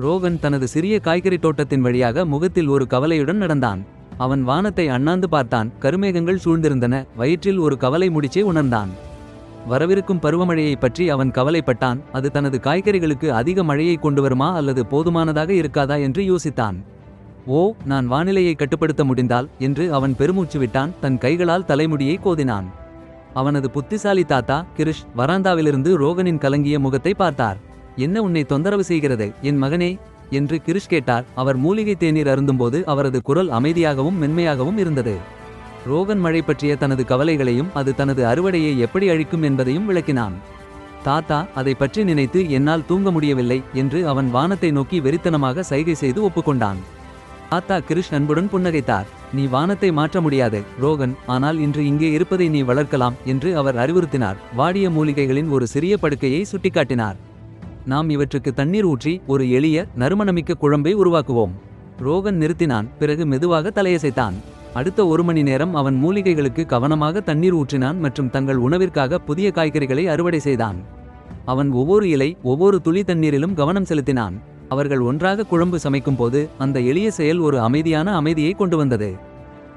ரோகன் தனது சிறிய காய்கறி தோட்டத்தின் வழியாக முகத்தில் ஒரு கவலையுடன் நடந்தான். அவன் வானத்தை அண்ணாந்து பார்த்தான். கருமேகங்கள் சூழ்ந்திருந்தன. வயிற்றில் ஒரு கவலை முடிச்சே உணர்ந்தான். வரவிருக்கும் பருவமழையைப் பற்றி அவன் கவலைப்பட்டான். அது தனது காய்கறிகளுக்கு அதிக மழையை கொண்டு வருமா அல்லது போதுமானதாக இருக்காதா என்று யோசித்தான். ஓ நான் வானிலையை கட்டுப்படுத்த முடிந்தால்? என்று அவன் பெருமூச்சு விட்டான். தன் கைகளால் தலைமுடியை கோதினான். அவனது புத்திசாலி தாத்தா கிரிஷ் வராந்தாவிலிருந்து ரோகனின் கலங்கிய முகத்தை பார்த்தார். என்ன உன்னை தொந்தரவு செய்கிறது? என் மகனே! என்று கிரிஷ் கேட்டார். அவர் மூலிகை தேநீர் அருந்தும்போது அவரது குரல் அமைதியாகவும் மென்மையாகவும் இருந்தது. ரோகன் மழை பற்றிய தனது கவலைகளையும் அது தனது அறுவடையை எப்படி அழிக்கும் என்பதையும் விளக்கினான். தாத்தா அதை பற்றி நினைத்து என்னால் தூங்க முடியவில்லை என்று அவன் வானத்தை நோக்கி வெறித்தனமாக சைகை செய்து ஒப்புக்கொண்டான். தாத்தா கிரிஷ் அன்புடன் புன்னகைத்தார். நீ வானத்தை மாற்ற முடியாது ரோகன். ஆனால் இன்று இங்கே இருப்பதை நீ வளர்க்கலாம் என்று அவர் அறிவுறுத்தினார். வாடிய மூலிகைகளின் ஒரு சிறிய படுக்கையை சுட்டிக்காட்டினார். நாம் இவற்றுக்கு தண்ணீர் ஊற்றி ஒரு எளிய நறுமணமிக்க குழம்பை உருவாக்குவோம். ரோகன் நிறுத்தினான் பிறகு மெதுவாக தலையசைத்தான். அடுத்த ஒரு மணி நேரம் அவன் மூலிகைகளுக்கு கவனமாக தண்ணீர் ஊற்றினான் மற்றும் தங்கள் உணவிற்காக புதிய காய்கறிகளை அறுவடை செய்தான். அவன் ஒவ்வொரு இலை ஒவ்வொரு துளி தண்ணீரிலும் கவனம் செலுத்தினான். அவர்கள் ஒன்றாக குழம்பு சமைக்கும்போது அந்த எளிய செயல் ஒரு அமைதியான அமைதியை கொண்டு வந்தது.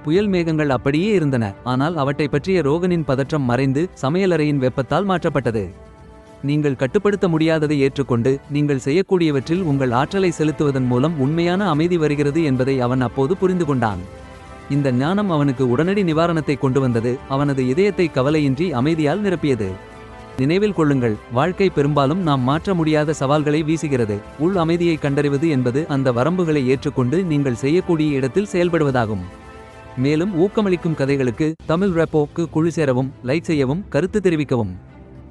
புயல் மேகங்கள் அப்படியே இருந்தன ஆனால் அவற்றை பற்றிய ரோகனின் பதற்றம் மறைந்து சமையலறையின் வெப்பத்தால் மாற்றப்பட்டது. நீங்கள் கட்டுப்படுத்த முடியாததை ஏற்றுக்கொண்டு நீங்கள் செய்யக்கூடியவற்றில் உங்கள் ஆற்றலை செலுத்துவதன் மூலம் உண்மையான அமைதி வருகிறது என்பதை அவன் அப்போது புரிந்து கொண்டான். இந்த ஞானம் அவனுக்கு உடனடி நிவாரணத்தை கொண்டு வந்தது. அவனது இதயத்தை கவலையின்றி அமைதியால் நிரப்பியது. நினைவில் கொள்ளுங்கள் வாழ்க்கை பெரும்பாலும் நாம் மாற்ற முடியாத சவால்களை வீசுகிறது. உள் அமைதியை கண்டறிவது என்பது அந்த வரம்புகளை ஏற்றுக்கொண்டு நீங்கள் செய்யக்கூடிய இடத்தில் செயல்படுவதாகும். மேலும் ஊக்கமளிக்கும் கதைகளுக்கு தமிழ் ரெப்போக்கு குழு சேரவும் லைக் செய்யவும் கருத்து தெரிவிக்கவும்.